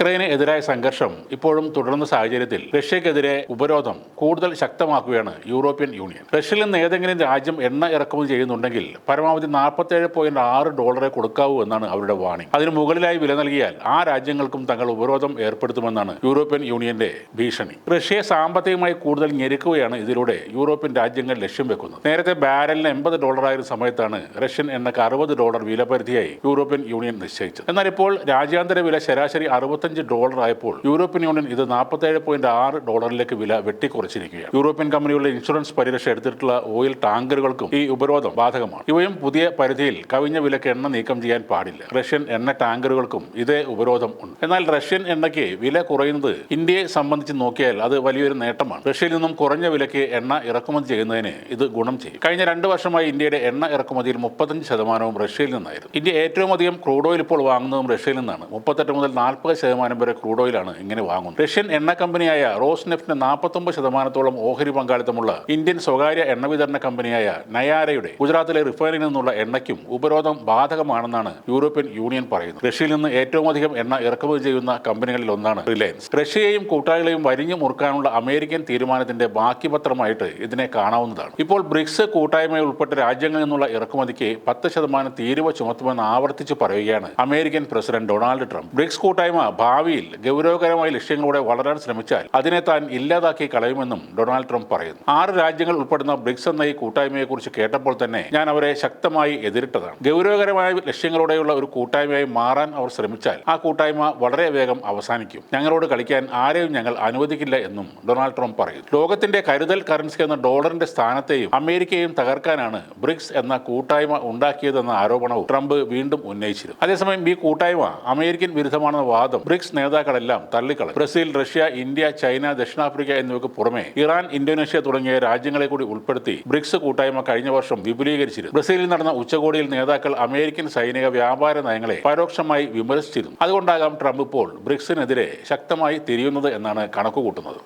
ഉക്രൈന് എതിരായ സംഘർഷം ഇപ്പോഴും തുടരുന്ന സാഹചര്യത്തിൽ റഷ്യക്കെതിരെ ഉപരോധം കൂടുതൽ ശക്തമാക്കുകയാണ് യൂറോപ്യൻ യൂണിയൻ. റഷ്യയിൽ നിന്ന് ഏതെങ്കിലും രാജ്യം എണ്ണ ഇറക്കുമതി ചെയ്യുന്നുണ്ടെങ്കിൽ പരമാവധി നാൽപ്പത്തേഴ് പോയിന്റ് ആറ് ഡോളറെ കൊടുക്കാവൂ എന്നാണ് അവരുടെ വാണിംഗ്. അതിന് മുകളിലായി വില നൽകിയാൽ ആ രാജ്യങ്ങൾക്കും തങ്ങൾ ഉപരോധം ഏർപ്പെടുത്തുമെന്നാണ് യൂറോപ്യൻ യൂണിയന്റെ ഭീഷണി. റഷ്യയെ സാമ്പത്തികമായി കൂടുതൽ ഞെരുക്കുകയാണ് ഇതിലൂടെ യൂറോപ്യൻ രാജ്യങ്ങൾ ലക്ഷ്യം വെക്കുന്നത്. നേരത്തെ ബാരലിന് എൺപത് ഡോളറായിരുന്ന സമയത്താണ് റഷ്യൻ എണ്ണക്ക് അറുപത് ഡോളർ വിലപരിധിയായി യൂറോപ്യൻ യൂണിയൻ നിശ്ചയിച്ചത്. എന്നാൽ ഇപ്പോൾ രാജ്യാന്തര വില ശരാശരി അറുപത്തഞ്ച് ഡോളർ ആയപ്പോൾ യൂറോപ്യൻ യൂണിയൻ ഇത് നാൽപ്പത്തേഴ് പോയിന്റ് ആറ് ഡോളറിലേക്ക് വില വെട്ടിക്കുറച്ചിരിക്കുകയാണ്. യൂറോപ്യൻ കമ്പനികളുടെ ഇൻഷുറൻസ് പരിരക്ഷ എടുത്തിട്ടുള്ള ഓയിൽ ടാങ്കറുകൾക്കും ഈ ഉപരോധം ബാധകമാണ്. ഇവയും പുതിയ പരിധിയിൽ കവിഞ്ഞ വിലക്ക് എണ്ണ നീക്കം ചെയ്യാൻ പാടില്ല. റഷ്യൻ എണ്ണ ടാങ്കറുകൾക്കും ഇതേ ഉപരോധം ഉണ്ട്. എന്നാൽ റഷ്യൻ എണ്ണയ്ക്ക് വില കുറയുന്നത് ഇന്ത്യയെ സംബന്ധിച്ച് നോക്കിയാൽ അത് വലിയൊരു നേട്ടമാണ്. റഷ്യയിൽ നിന്നും കുറഞ്ഞ വിലയ്ക്ക് എണ്ണ ഇറക്കുമതി ചെയ്യുന്നതിന് ഇത് ഗുണം ചെയ്യും. കഴിഞ്ഞ രണ്ട് വർഷമായി ഇന്ത്യയുടെ എണ്ണ ഇറക്കുമതിയിൽ മുപ്പത്തഞ്ച് ശതമാനവും റഷ്യയിൽ നിന്നായിരുന്നു. ഇന്ത്യ ഏറ്റവും അധികം ക്രൂഡ് ഓയിൽ ഇപ്പോൾ വാങ്ങുന്നതും റഷ്യയിൽ നിന്നാണ്. മുപ്പത്തെട്ട് മുതൽ നാൽപ്പത് ശതമാനം വരെ ക്രൂഡ് ഓയിലാണ് ഇങ്ങനെ വാങ്ങുന്നത്. റഷ്യൻ എണ്ണ കമ്പനിയായ റോസ് നെഫ്റ്റിന് നാൽപ്പത്തൊമ്പത് ശതമാനത്തോളം ഓഹരി പങ്കാളിത്തമുള്ള ഇന്ത്യൻ സ്വകാര്യ എണ്ണ വിതരണ കമ്പനിയായ നയാരയുടെ ഗുജറാത്തിലെ റിഫൈനറിൽ നിന്നുള്ള എണ്ണയ്ക്കും ഉപരോധം ബാധകമാണെന്നാണ് യൂറോപ്യൻ യൂണിയൻ പറയുന്നത്. റഷ്യയിൽ നിന്ന് ഏറ്റവും അധികം എണ്ണ ഇറക്കുമതി ചെയ്യുന്ന കമ്പനികളിൽ ഒന്നാണ് റിലയൻസ്. റഷ്യയെയും കൂട്ടാളികളെയും വരിഞ്ഞു മുറുക്കാനുള്ള അമേരിക്കൻ തീരുമാനത്തിന്റെ ബാക്കി പത്രമായിട്ട് ഇതിനെ കാണാവുന്നതാണ്. ഇപ്പോൾ ബ്രിക്സ് കൂട്ടായ്മയിൽ ഉൾപ്പെട്ട രാജ്യങ്ങളിൽ നിന്നുള്ള ഇറക്കുമതിക്ക് പത്ത് ശതമാനം തീരുവ ചുമത്തുമെന്ന് ആവർത്തിച്ച് പറയുകയാണ് American president Donald Trump. BRICS കൂട്ടായ്മ ഭാവിയിൽ ഗൗരവകരമായ ലക്ഷ്യങ്ങളോടെ വളരാൻ ശ്രമിച്ചാൽ അതിനെ താൻ ഇല്ലാതാക്കി കളയുമെന്നും ഡൊണാൾഡ് ട്രംപ് പറയുന്നു. ആറ് രാജ്യങ്ങൾ ഉൾപ്പെടുന്ന ബ്രിക്സ് എന്ന ഈ കൂട്ടായ്മയെക്കുറിച്ച് കേട്ടപ്പോൾ തന്നെ ഞാൻ അവരെ ശക്തമായി എതിരിട്ടതാണ്. ഗൗരവകരമായ ലക്ഷ്യങ്ങളോടെയുള്ള ഒരു കൂട്ടായ്മയായി മാറാൻ അവർ ശ്രമിച്ചാൽ ആ കൂട്ടായ്മ വളരെ വേഗം അവസാനിക്കും. ഞങ്ങളോട് കളിക്കാൻ ആരെയും ഞങ്ങൾ അനുവദിക്കില്ല എന്നും ഡൊണാൾഡ് ട്രംപ് പറയുന്നു. ലോകത്തിന്റെ കരുതൽ കറൻസി എന്ന ഡോളറിന്റെ സ്ഥാനത്തെയും അമേരിക്കയും തകർക്കാനാണ് ബ്രിക്സ് എന്ന കൂട്ടായ്മ ഉണ്ടാക്കിയതെന്ന ആരോപണവും ട്രംപ് വീണ്ടും ഉന്നയിച്ചിരുന്നു. അതേസമയം ഈ കൂട്ടായ്മ അമേരിക്കൻ വിരുദ്ധമാണെന്ന വാദം ബ്രിക്സ് നേതാക്കളെല്ലാം തള്ളിക്കളഞ്ഞു. ബ്രസീൽ റഷ്യ ഇന്ത്യ ചൈന ദക്ഷിണാഫ്രിക്ക എന്നിവയ്ക്ക് പുറമെ ഇറാൻ ഇന്തോനേഷ്യ തുടങ്ങിയ രാജ്യങ്ങളെ കൂടി ഉൾപ്പെടുത്തി ബ്രിക്സ് കൂട്ടായ്മ കഴിഞ്ഞ വർഷം വിപുലീകരിച്ചിരുന്നു. ബ്രസീലിൽ നടന്ന ഉച്ചകോടിയിൽ നേതാക്കൾ അമേരിക്കൻ സൈനിക വ്യാപാര നയങ്ങളെ പരോക്ഷമായി വിമർശിച്ചിരുന്നു. അതുകൊണ്ടാകാം ട്രംപ് ഇപ്പോൾ ബ്രിക്സിനെതിരെ ശക്തമായി തിരിയുന്നത് എന്നാണ് കണക്കുകൂട്ടുന്നത്.